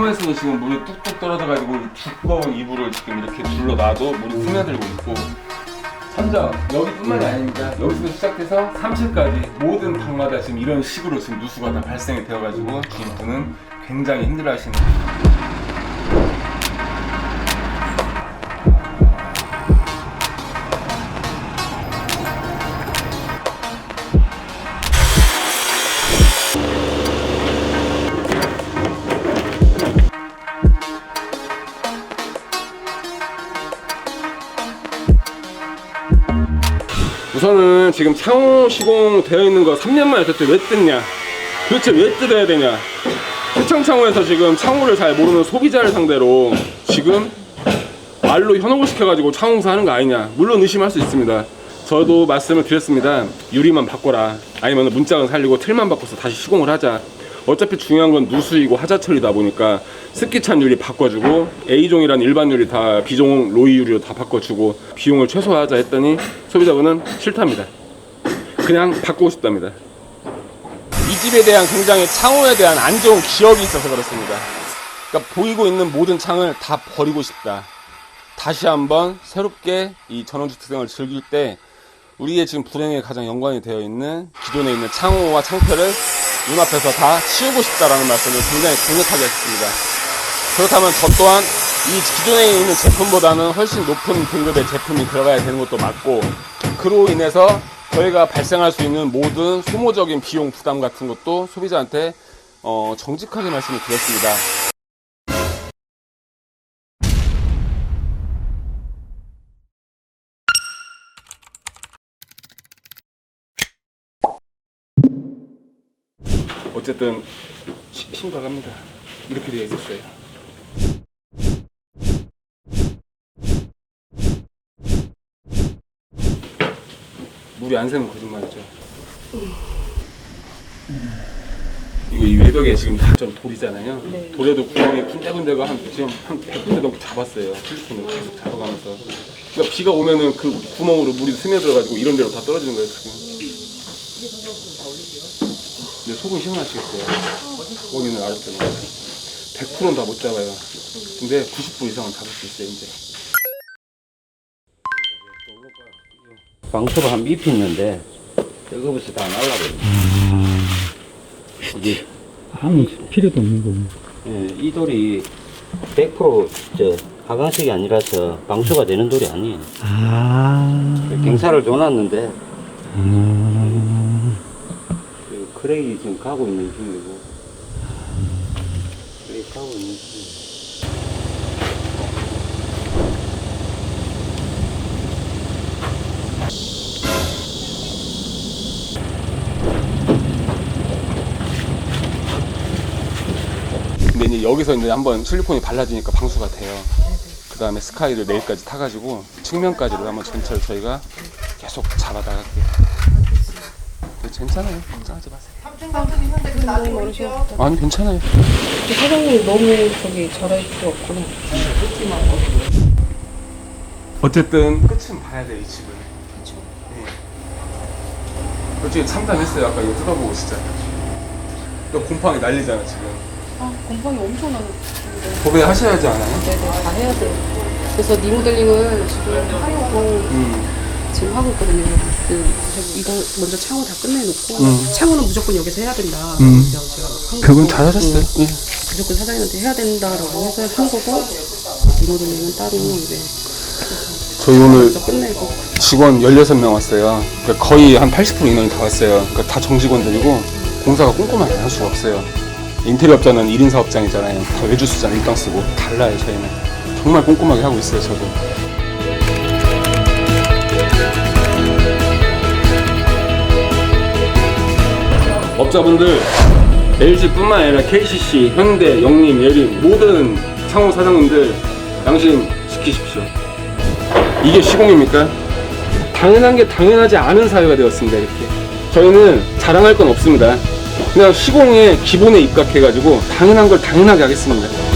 창문에서는 지금 물이 뚝뚝 떨어져가지고 이 두꺼운 이불을 지금 이렇게 둘러놔도 물이 스며들고 있고 천장 여기뿐만이 아닙니다. 여기서 시작해서 3층까지 모든 방마다 지금 이런 식으로 지금 누수가 다 발생이 되어가지고 주인분은 굉장히 힘들어하시는 우선은 지금 창호 시공 되어 있는 거 3년 만에 도대체 왜 뜯냐? 도대체 왜 뜯어야 되냐? 세창창호에서 지금 창호를 잘 모르는 소비자를 상대로 지금 말로 현혹을 시켜가지고 창호사 하는 거 아니냐? 물론 의심할 수 있습니다. 저도 말씀을 드렸습니다. 유리만 바꿔라. 아니면 문짝은 살리고 틀만 바꿔서 다시 시공을 하자. 어차피 중요한 건 누수이고 하자 처리다 보니까 습기찬 유리 바꿔주고 A종이란 일반 유리 다 B종 로이 유리로 다 바꿔주고 비용을 최소화하자 했더니 소비자분은 싫답니다. 그냥 바꾸고 싶답니다. 이 집에 대한 굉장히 창호에 대한 안 좋은 기억이 있어서 그렇습니다. 그러니까 보이고 있는 모든 창을 다 버리고 싶다. 다시 한번 새롭게 이 전원주택생을 즐길 때 우리의 지금 불행에 가장 연관이 되어 있는 기존에 있는 창호와 창패를 눈앞에서 다 치우고 싶다라는 말씀을 굉장히 강력하게 했습니다. 그렇다면 저 또한 이 기존에 있는 제품보다는 훨씬 높은 등급의 제품이 들어가야 되는 것도 맞고 그로 인해서 저희가 발생할 수 있는 모든 소모적인 비용 부담 같은 것도 소비자한테 어, 정직하게 말씀을 드렸습니다. 어쨌든 시- 심각합니다. 이렇게 되어 있었어요. 물이 안 새면 거짓말이죠. 이거 이 외벽에 지금 다좀 돌이잖아요. 네. 돌에도 구멍이 군데군데가 한 지금 한 100군데 넘게 잡았어요. 실리콘을 계속 잡아가면서. 그러니까 비가 오면은 그 구멍으로 물이 스며들어가지고 이런 데로 다 떨어지는 거예요 지금. 속은 시원하시겠어요. 원인을 알았더니 100%는 다 못 잡아요. 근데 90% 이상은 잡을 수 있어요 이제. 방수가 한 잎이 있는데 저거부터 다 날라버려. 이게 아무 필요도 없는 거고. 예, 이 돌이 100%저 하강식이 아니라서 방수가 되는 돌이 아니에요. 아. 경사를 줘놨는데 아. 그 크레이 지금 가고 있는 중이고 크레이 가고 있는 중이고. 근데 이제 여기서 이제 한번 실리콘이 발라지니까 방수가 돼요. 그 다음에 스카이를 내일까지 타가지고 측면까지를 한번 전체를 저희가 계속 잡아나갈게요. 괜찮아요. 걱정하지 마세요. 너무 어려워. 아니 괜찮아요. 사장님 너무 저기 잘할 필요 없구나. 어쨌든 끝은 봐야 돼이 집을. 네. 솔직히 참담했어요. 아까 이거 뜯어보고 진짜. 또 곰팡이 난리잖아 지금. 아, 곰팡이 엄청 나는데. 도배 하셔야지 않아요? 네네, 다 해야 돼요. 그래서 리모델링을 지금 하려고 음. 지금 하고 있거든요. 그, 이거 먼저 창호 다 끝내놓고, 창호는 무조건 여기서 해야 된다. 음. 그냥 제가 한 그건 거고, 잘하셨어요. 응, 예. 무조건 사장님한테 해야 된다라고 해서 한 거고, 리모델링은 따로 이제 저희 오늘 먼저 끝내고. 직원 16명 왔어요. 그러니까 거의 한 80% 인원이 다 왔어요. 그러니까 다 정직원들이고 공사가 꼼꼼하게 할 수가 없어요. 인테리어 업자는 1인 사업장이잖아요. 다 외주수장 일당 쓰고 달라요 저희는. 정말 꼼꼼하게 하고 있어요 저도. 업자분들 LG뿐만 아니라 KCC, 현대, 영림, 예림 모든 창호 사장님들 양심 지키십시오. 이게 시공입니까? 당연한 게 당연하지 않은 사회가 되었습니다 이렇게 저희는 자랑할 건 없습니다. 그냥 시공의 기본에 입각해가지고 당연한 걸 당연하게 하겠습니다.